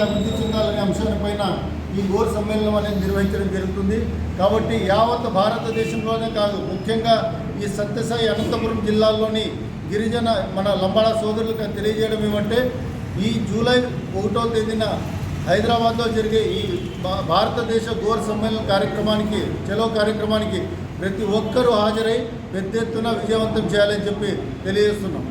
అభివృద్ధి చెందాలనే అంశాలపైన ఈ గోర్ సమ్మేళనం అనేది నిర్వహించడం జరుగుతుంది. కాబట్టి యావత్ భారతదేశంలోనే కాదు ముఖ్యంగా ఈ సత్యసాయి అనంతపురం జిల్లాలోని గిరిజన మన లంబాడా సోదరులకు తెలియజేయడం ఏమంటే ఈ జూలై ఒకటో తేదీన హైదరాబాద్లో జరిగే ఈ భా- భారతదేశ గోర్ సమ్మేళన కార్యక్రమానికి చెలో కార్యక్రమానికి ప్రతి ఒక్కరూ హాజరై పెద్ద ఎత్తున విజయవంతం చేయాలని చెప్పి తెలియజేస్తున్నాం.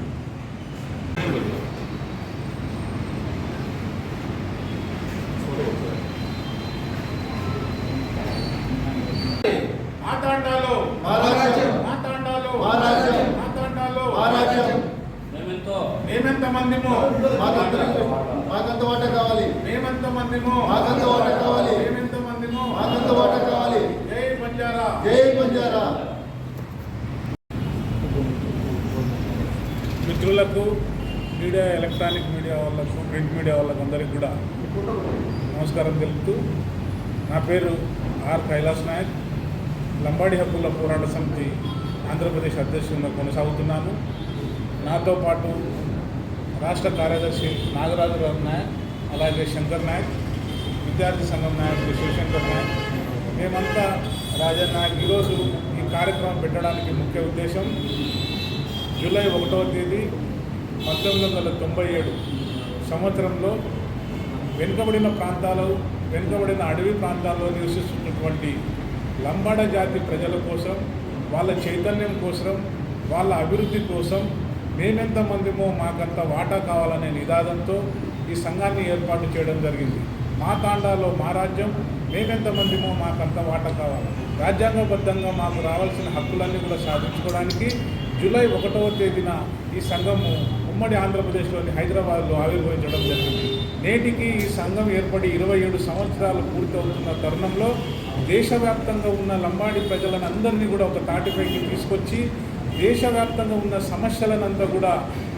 మేమెంత మందిమో మాకంత మాకంత వాట కావాలి. మేమెంత మందిమో మాకంత వాట కావాలి. మేమెంత మందిమో మాకంత వాట కావాలి. జై బంజారా. జై బంజారా. మిత్రులకు మీడియా ఎలక్ట్రానిక్ మీడియా వాళ్ళకు ప్రింట్ మీడియా వాళ్ళకు అందరికీ కూడా నమస్కారం తెలుపుతూ నా పేరు ఆర్ కైలాస్ నాయక్. లంబాడి హక్కుల పోరాట సమితి ఆంధ్రప్రదేశ్ అధ్యక్షుడిగా కొనసాగుతున్నాను. నాతో పాటు రాష్ట్ర కార్యదర్శి నాగరాజు నాయక్ అలాగే శంకర్ నాయక్ విద్యార్థి సంఘం నాయకుడు శివశంకర్ నాయక్. మేమంతా రాజన్ నాయక్ ఈరోజు ఈ కార్యక్రమం పెట్టడానికి ముఖ్య ఉద్దేశం జూలై ఒకటవ తేదీ పంతొమ్మిది వందల తొంభై ఏడు సంవత్సరంలో వెనుకబడిన ప్రాంతాలు వెనుకబడిన అడవి ప్రాంతాల్లో నివసిస్తున్నటువంటి లంబాడ జాతి ప్రజల కోసం వాళ్ళ చైతన్యం కోసం వాళ్ళ అభివృద్ధి కోసం మేమెంతమందిమో మాకంత వాటా కావాలనే నిదాదంతో ఈ సంఘాన్ని ఏర్పాటు చేయడం జరిగింది. మా తాండాలో మా రాజ్యం మేమెంతమందిమో మాకంత వాటా కావాలి. రాజ్యాంగబద్ధంగా మాకు రావాల్సిన హక్కులన్నీ కూడా సాధించుకోవడానికి జూలై ఒకటవ తేదీన ఈ సంఘము ఉమ్మడి ఆంధ్రప్రదేశ్లోని హైదరాబాద్లో ఆవిర్భవించడం జరిగింది. నేటికి ఈ సంఘం ఏర్పడి ఇరవై ఏడు సంవత్సరాలు పూర్తవుతున్న తరుణంలో దేశవ్యాప్తంగా ఉన్న లంబాడి ప్రజలను అందరినీ కూడా ఒక తాటిపైకి తీసుకొచ్చి దేశవ్యాప్తంగా ఉన్న సమస్యలనంతా కూడా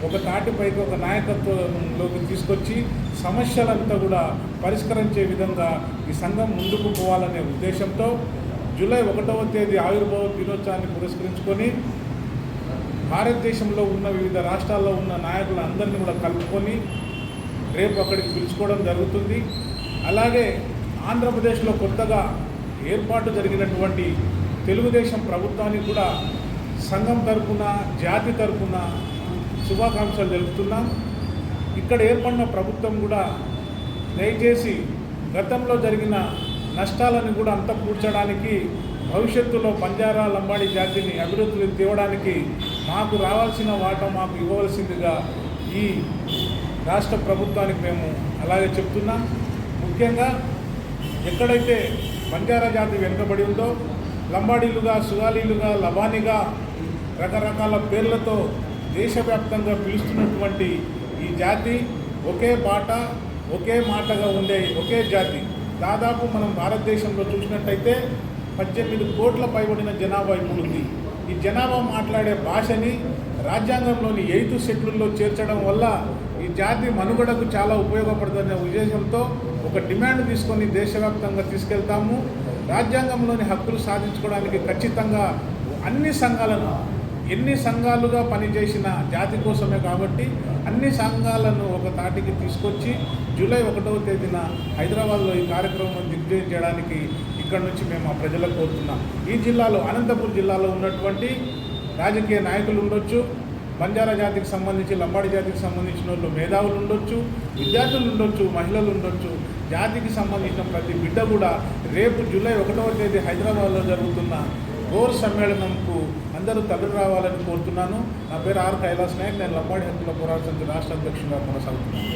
ఒక తాటిపైకి ఒక నాయకత్వంలోకి తీసుకొచ్చి సమస్యలంతా కూడా పరిష్కరించే విధంగా ఈ సంఘం ముందుకు పోవాలనే ఉద్దేశంతో జూలై ఒకటవ తేదీ ఆవిర్భావ దినోత్సవాన్ని పురస్కరించుకొని భారతదేశంలో ఉన్న వివిధ రాష్ట్రాల్లో ఉన్న నాయకులందరినీ కూడా కలుపుకొని రేపు అక్కడికి పిలుచుకోవడం జరుగుతుంది. అలాగే ఆంధ్రప్రదేశ్లో కొత్తగా ఏర్పాటు జరిగినటువంటి తెలుగుదేశం ప్రభుత్వానికి కూడా సంఘం తరఫున జాతి తరఫున శుభాకాంక్షలు తెలుపుతున్నాం. ఇక్కడ ఏర్పడిన ప్రభుత్వం కూడా దయచేసి గతంలో జరిగిన నష్టాలను కూడా అంతపూడ్చడానికి భవిష్యత్తులో బంజారా లంబాడి జాతిని అభివృద్ధి తేవడానికి మాకు రావాల్సిన వాటా మాకు ఇవ్వవలసిందిగా ఈ రాష్ట్ర ప్రభుత్వానికి మేము అలాగే చెప్తున్నాం. ముఖ్యంగా ఎక్కడైతే బంజారా జాతి వెనుకబడి ఉందో లంబాడీలుగా సుగాలీలుగా లబానిగా రకరకాల పేర్లతో దేశవ్యాప్తంగా పిలుస్తున్నటువంటి ఈ జాతి ఒకే బాట ఒకే మాటగా ఉండే ఒకే జాతి. దాదాపు మనం భారతదేశంలో చూసినట్టయితే పద్దెనిమిది కోట్ల పైబడిన జనాభా ఇప్పుడు ఉంది. ఈ జనాభా మాట్లాడే భాషని రాజ్యాంగంలోని ఎయిత్ షెడ్యూల్లో చేర్చడం వల్ల ఈ జాతి మనుగడకు చాలా ఉపయోగపడుతుందనే ఉద్దేశంతో ఒక డిమాండ్ తీసుకొని దేశవ్యాప్తంగా తీసుకెళ్తాము. రాజ్యాంగంలోని హక్కులు సాధించుకోవడానికి ఖచ్చితంగా అన్ని సంఘాలను ఎన్ని సంఘాలుగా పనిచేసిన జాతి కోసమే కాబట్టి అన్ని సంఘాలను ఒక తాటికి తీసుకొచ్చి జూలై ఒకటవ తేదీన హైదరాబాద్లో ఈ కార్యక్రమం దిగ్విజయం చేయడానికి ఇక్కడ నుంచి మేము ఆ ప్రజలకు కోరుతున్నాం. ఈ జిల్లాలో అనంతపురం జిల్లాలో ఉన్నటువంటి రాజకీయ నాయకులు ఉండొచ్చు బంజారా జాతికి సంబంధించి లంబాడి జాతికి సంబంధించిన వాళ్ళు మేధావులు ఉండొచ్చు విద్యార్థులు ఉండొచ్చు మహిళలు ఉండొచ్చు జాతికి సంబంధించిన ప్రతి బిడ్డ కూడా రేపు జూలై ఒకటవ తేదీ హైదరాబాద్లో జరుగుతున్న గోర్ సమ్మేళనంకు అందరూ తరలి రావాలని కోరుతున్నాను. నా పేరు ఆర్ కైలాస్ నాయక్. నేను లంబాడి హక్కుల పోరాట సమితి రాష్ట్ర అధ్యక్షుడిగా కొనసాగుతున్నాను.